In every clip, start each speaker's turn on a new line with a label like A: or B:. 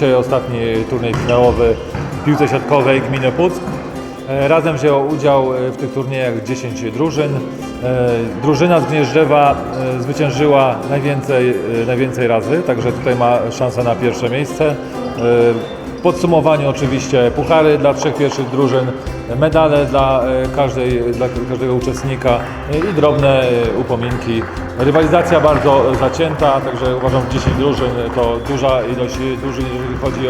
A: dzisiaj ostatni turniej finałowy w piłce siatkowej gminy Puck. E, Razem wzięło udział e, w tych turniejach 10 drużyn. E, Drużyna z Gnieżdżewa zwyciężyła najwięcej, najwięcej razy, także tutaj ma szansę na pierwsze miejsce. E, W podsumowaniu oczywiście puchary dla trzech pierwszych drużyn, medale dla, e, każdej, dla każdego uczestnika e, i drobne e, upominki. Rywalizacja bardzo zacięta, także uważam 10 drużyn to duża ilość drużyn, jeżeli chodzi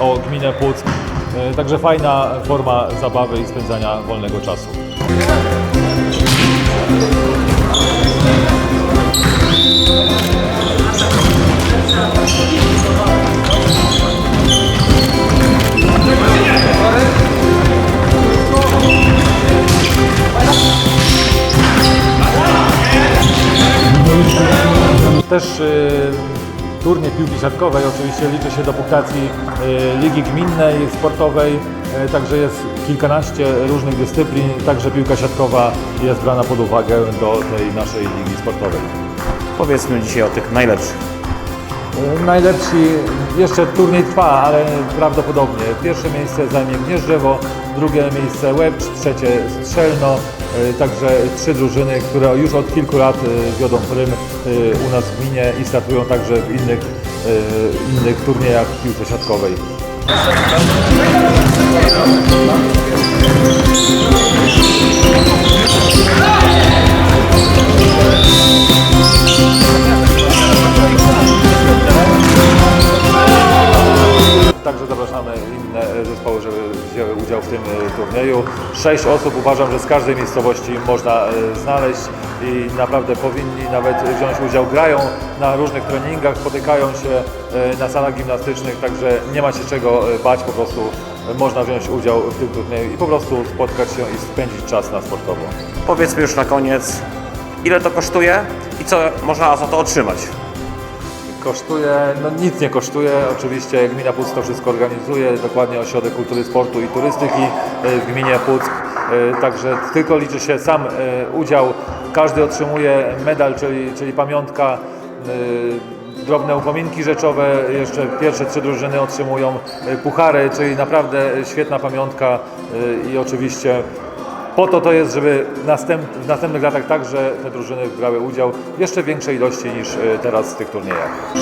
A: o, o gminę. E, Także fajna forma zabawy i spędzania wolnego czasu. Też y, turniej piłki siatkowej oczywiście liczy się do punktacji y, Ligi Gminnej Sportowej, y, także jest kilkanaście różnych dyscyplin, także piłka siatkowa jest brana pod uwagę do tej naszej ligi sportowej.
B: Powiedzmy dzisiaj o tych najlepszych.
A: Najlepsi, jeszcze turniej trwa, ale prawdopodobnie pierwsze miejsce zajmie Gnieżdżewo, drugie miejsce Łebcz, trzecie Strzelno, także trzy drużyny, które już od kilku lat y, wiodą prym y, u nas w gminie i startują także w innych, innych turniejach piłce siatkowej. Także zespoły, żeby wzięły udział w tym e, turnieju. Sześć osób uważam, że z każdej miejscowości można e, znaleźć i naprawdę powinni nawet wziąć udział. Grają na różnych treningach, spotykają się e, na salach gimnastycznych, także nie ma się czego bać, po prostu można wziąć udział w tym turnieju i po prostu spotkać się i spędzić czas na sportowo.
B: Powiedzmy już na koniec, ile to kosztuje i co można za to otrzymać.
A: Kosztuje, no nic nie kosztuje, oczywiście Gmina Puck to wszystko organizuje, dokładnie Ośrodek Kultury, Sportu i Turystyki e, w gminie Puck, E, także tylko liczy się sam e, udział, każdy otrzymuje medal, czyli, czyli pamiątka, drobne upominki rzeczowe, jeszcze pierwsze trzy drużyny otrzymują puchary, czyli naprawdę świetna pamiątka i oczywiście po to to jest, żeby następ, w następnych latach także te drużyny brały udział w jeszcze większej ilości niż e, teraz w tych turniejach.